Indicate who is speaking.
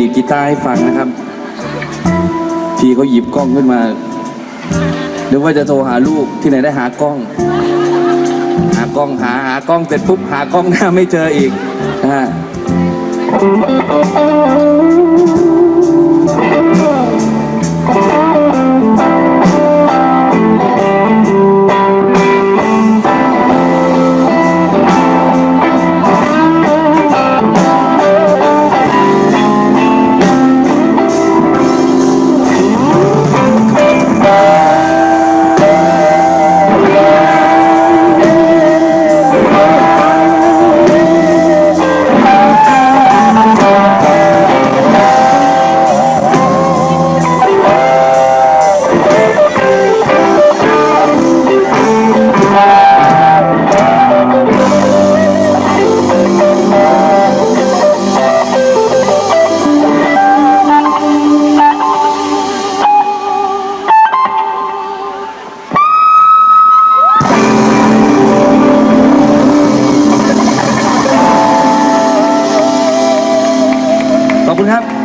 Speaker 1: ดีดกีตาร์ให้ฟังนะครับ พี่เขาหยิบกล้องขึ้นมาหรือว่าจะโทรหาลูกที่ไหนได้หากล้อง หากล้องหาหากล้องเสร็จปุ๊บหากล้องหน้าไม่เจออีกนะฮะ ขอบคุณครับ